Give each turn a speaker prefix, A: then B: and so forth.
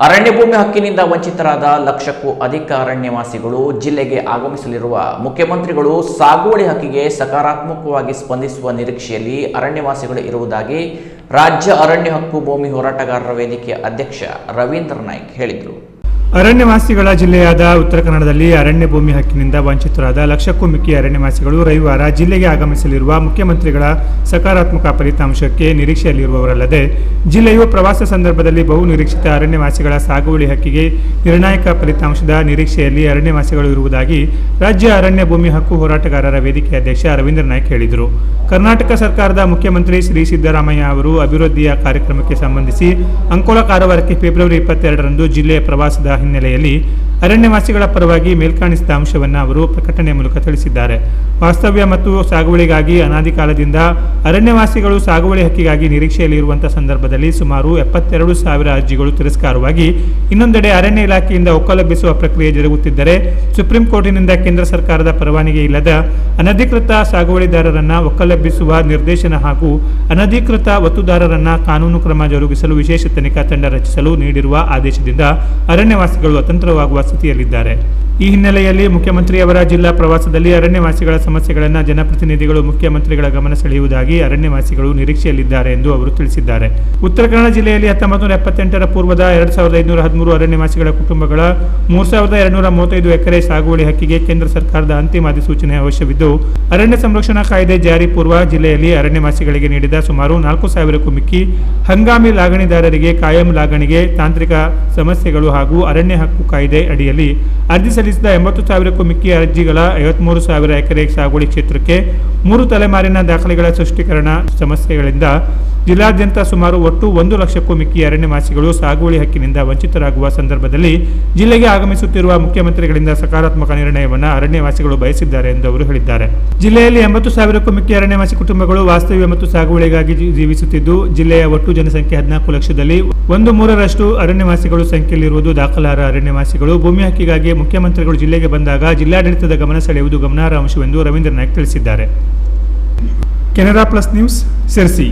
A: ಅರಣ್ಯ ಭೂಮಿ ಹಕ್ಕಿನಿಂದ ವಂಚಿತರಾದ ಲಕ್ಷಕ್ಕೂ ಅಧಿಕ ಅರಣ್ಯವಾಸಿಗಳು ಜಿಲ್ಲೆಗೆ ಆಗಮಿಸಲಿರುವ ಮುಖ್ಯಮಂತ್ರಿಗಳು ಸಾಗುವಳಿ ಹಕ್ಕಿಗೆ ಸಕಾರಾತ್ಮಕವಾಗಿ ಸ್ಪಂದಿಸುವ ನಿರೀಕ್ಷೆಯಲ್ಲಿ ಅರಣ್ಯವಾಸಿಗಳು ಇರುವುದಾಗಿ ರಾಜ್ಯ ಅರಣ್ಯ ಹಕ್ಕು ಭೂಮಿ ಹೋರಾಟಗಾರರ ವೇದಿಕೆಯ ಅಧ್ಯಕ್ಷ ರವೀಂದ್ರ ನಾಯ್ಕ್ ಹೇಳಿದರು.
B: ಅರಣ್ಯವಾಸಿಗಳ ಜಿಲ್ಲೆಯಾದ ಉತ್ತರ ಕನ್ನಡದಲ್ಲಿ ಅರಣ್ಯ ಭೂಮಿ ಹಕ್ಕಿನಿಂದ ವಂಚಿತರಾದ ಲಕ್ಷಕ್ಕೂ ಮಿಕ್ಕಿ ಅರಣ್ಯವಾಸಿಗಳು ರವಿವಾರ ಜಿಲ್ಲೆಗೆ ಆಗಮಿಸಲಿರುವ ಮುಖ್ಯಮಂತ್ರಿಗಳ ಸಕಾರಾತ್ಮಕ ಫಲಿತಾಂಶಕ್ಕೆ ನಿರೀಕ್ಷೆಯಲ್ಲಿರುವವರಲ್ಲದೆ ಜಿಲ್ಲೆಯು ಪ್ರವಾಸ ಸಂದರ್ಭದಲ್ಲಿ ಬಹು ನಿರೀಕ್ಷಿತ ಅರಣ್ಯವಾಸಿಗಳ ಸಾಗುವಳಿ ಹಕ್ಕಿಗೆ ನಿರ್ಣಾಯಕ ಫಲಿತಾಂಶದ ನಿರೀಕ್ಷೆಯಲ್ಲಿ ಅರಣ್ಯವಾಸಿಗಳು ಇರುವುದಾಗಿ ರಾಜ್ಯ ಅರಣ್ಯ ಭೂಮಿ ಹಕ್ಕು ಹೋರಾಟಗಾರರ ವೇದಿಕೆ ಅಧ್ಯಕ್ಷ ರವೀಂದ್ರ ನಾಯ್ಕ ಹೇಳಿದರು. ಕರ್ನಾಟಕ ಸರ್ಕಾರದ ಮುಖ್ಯಮಂತ್ರಿ ಶ್ರೀ ಸಿದ್ದರಾಮಯ್ಯ ಅವರು ಅಭಿವೃದ್ಧಿಯ ಕಾರ್ಯಕ್ರಮಕ್ಕೆ ಸಂಬಂಧಿಸಿ ಅಂಕೋಲ ಕಾರವಾರಕ್ಕೆ ಫೆಬ್ರವರಿ ಇಪ್ಪತ್ತೆರಡರಂದು ಜಿಲ್ಲೆಯ ಪ್ರವಾಸದ ಹಿನ್ನೆಲೆಯಲ್ಲಿ ಅರಣ್ಯವಾಸಿಗಳ ಪರವಾಗಿ ಮೇಲ್ಕಾಣಿಸಿದ ಅಂಶವನ್ನು ಅವರು ಪ್ರಕಟಣೆ ಮೂಲಕ ತಿಳಿಸಿದ್ದಾರೆ. ವಾಸ್ತವ್ಯ ಮತ್ತು ಸಾಗುವಳಿಗಾಗಿ ಅನಾದಿ ಕಾಲದಿಂದ ಅರಣ್ಯವಾಸಿಗಳು ಸಾಗುವಳಿ ಹಕ್ಕಿಗಾಗಿ ನಿರೀಕ್ಷೆಯಲ್ಲಿರುವಂತಹ ಸಂದರ್ಭದಲ್ಲಿ ಸುಮಾರು ಎಪ್ಪತ್ತೆರಡು ಸಾವಿರ ಅರ್ಜಿಗಳು ತಿರಸ್ಕಾರವಾಗಿ ಇನ್ನೊಂದೆಡೆ ಅರಣ್ಯ ಇಲಾಖೆಯಿಂದ ಒಕ್ಕಲಬ್ಬಿಸುವ ಪ್ರಕ್ರಿಯೆ ಜರುಗುತ್ತಿದ್ದರೆ ಸುಪ್ರೀಂ ಕೋರ್ಟಿನಿಂದ ಕೇಂದ್ರ ಸರ್ಕಾರದ ಪರವಾನಗಿ ಇಲ್ಲದ ಅನಧಿಕೃತ ಸಾಗುವಳಿದಾರರನ್ನ ಒಕ್ಕಲೆಬ್ಬಿಸುವ ನಿರ್ದೇಶನ ಹಾಗೂ ಅನಧಿಕೃತ ಒತ್ತುದಾರರನ್ನ ಕಾನೂನು ಕ್ರಮ ಜರುಗಿಸಲು ವಿಶೇಷ ತನಿಖಾ ತಂಡ ರಚಿಸಲು ನೀಡಿರುವ ಆದೇಶದಿಂದ ಅರಣ್ಯವಾಸಿಗಳು ಅತಂತ್ರವಾಗುವ ಸ್ಥಿತಿಯಲ್ಲಿದ್ದಾರೆ. ಈ ಹಿನ್ನೆಲೆಯಲ್ಲಿ ಮುಖ್ಯಮಂತ್ರಿಯವರ ಜಿಲ್ಲಾ ಪ್ರವಾಸದಲ್ಲಿ ಅರಣ್ಯವಾಸಿಗಳ ಸಮಸ್ಯೆಗಳನ್ನು ಜನಪ್ರತಿನಿಧಿಗಳು, ಮುಖ್ಯಮಂತ್ರಿಗಳ ಗಮನ ಸೆಳೆಯುವುದಾಗಿ ಅರಣ್ಯವಾಸಿಗಳು ನಿರೀಕ್ಷೆಯಲ್ಲಿದ್ದಾರೆ ಎಂದು ಅವರು ತಿಳಿಸಿದ್ದಾರೆ. ಉತ್ತರ ಕನ್ನಡ ಜಿಲ್ಲೆಯಲ್ಲಿ ಹತ್ತೊಂಬತ್ತು ನೂರ ಎಪ್ಪತ್ತೆಂಟರ ಪೂರ್ವದ ಎರಡು ಸಾವಿರದ ಐದುನೂರ ಹದಿಮೂರು ಅರಣ್ಯವಾಸಿಗಳ ಕುಟುಂಬಗಳ ಮೂರು ಸಾವಿರದ ಎರಡುನೂರ ಮೂವತ್ತೈದು ಎಕರೆ ಸಾಗುವಳಿ ಹಕ್ಕಿಗೆ ಕೇಂದ್ರ ಸರ್ಕಾರದ ಅಂತಿಮ ಅಧಿಸೂಚನೆ ಅವಶ್ಯವಿದ್ದು, ಅರಣ್ಯ ಸಂರಕ್ಷಣಾ ಕಾಯ್ದೆ ಜಾರಿ ಪೂರ್ವ ಜಿಲ್ಲೆಯಲ್ಲಿ ಅರಣ್ಯವಾಸಿಗಳಿಗೆ ನೀಡಿದ ಸುಮಾರು ನಾಲ್ಕು ಸಾವಿರಕ್ಕೂ ಮಿಕ್ಕಿ ಹಂಗಾಮಿ ಲಾಗಣಿದಾರರಿಗೆ ಕಾಯಂ ಲಾಗಣಿಗೆ ತಾಂತ್ರಿಕ ಸಮಸ್ಯೆಗಳು ಹಾಗೂ ಅರಣ್ಯ ಹಕ್ಕು ಕಾಯ್ದೆ ಅಡಿಯಲ್ಲಿ ಅರ್ಜಿ ಸಲ್ಲಿಸಿದ ಎಂಬತ್ತು ಸಾವಿರಕ್ಕೂ ಮಿಕ್ಕಿ ಅರ್ಜಿಗಳ ಐವತ್ಮೂರು ಸಾವಿರ ಎಕರೆ ಸಾಗುವಳಿ ಕ್ಷೇತ್ರಕ್ಕೆ ಮೂರು ತಲೆಮಾರಿನ ದಾಖಲೆಗಳ ಸೃಷ್ಟೀಕರಣ ಸಮಸ್ಯೆಗಳಿಂದ ಜಿಲ್ಲಾದ್ಯಂತ ಸುಮಾರು ಒಟ್ಟು ಒಂದು ಲಕ್ಷಕ್ಕೂ ಮಿಕ್ಕಿ ಅರಣ್ಯವಾಸಿಗಳು ಸಾಗುವಳಿ ಹಕ್ಕಿನಿಂದ ವಂಚಿತರಾಗುವ ಸಂದರ್ಭದಲ್ಲಿ ಜಿಲ್ಲೆಗೆ ಆಗಮಿಸುತ್ತಿರುವ ಮುಖ್ಯಮಂತ್ರಿಗಳಿಂದ ಸಕಾರಾತ್ಮಕ ನಿರ್ಣಯವನ್ನು ಅರಣ್ಯವಾಸಿಗಳು ಬಯಸಿದ್ದಾರೆ ಎಂದು ಅವರು ಹೇಳಿದ್ದಾರೆ. ಜಿಲ್ಲೆಯಲ್ಲಿ ಎಂಬತ್ತು ಸಾವಿರಕ್ಕೂ ಮಿಕ್ಕಿ ಅರಣ್ಯವಾಸಿ ಕುಟುಂಬಗಳು ವಾಸ್ತವ್ಯ ಮತ್ತು ಸಾಗುವಳಿಗಾಗಿ ಜೀವಿಸುತ್ತಿದ್ದು, ಜಿಲ್ಲೆಯ ಒಟ್ಟು ಜನಸಂಖ್ಯೆ ಹದಿನಾಲ್ಕು ಲಕ್ಷದಲ್ಲಿ ಒಂದು ಮೂರರಷ್ಟು ಅರಣ್ಯವಾಸಿಗಳು ಸಂಖ್ಯೆಯಲ್ಲಿರುವುದು ದಾಖಲಾರ ಅರಣ್ಯವಾಸಿಗಳು ಭೂಮಿ ಹಕ್ಕಿಗಾಗಿ ಮುಖ್ಯಮಂತ್ರಿಗಳು ಜಿಲ್ಲೆಗೆ ಬಂದಾಗ ಜಿಲ್ಲಾಡಳಿತದ ಗಮನ ಸೆಳೆಯುವುದು ಗಮನಾರ್ಹ ಅಂಶವೆಂದು ರವೀಂದ್ರ ನಾಯ್ಕ್ ತಿಳಿಸಿದ್ದಾರೆ. Canara plus news, Sirsi.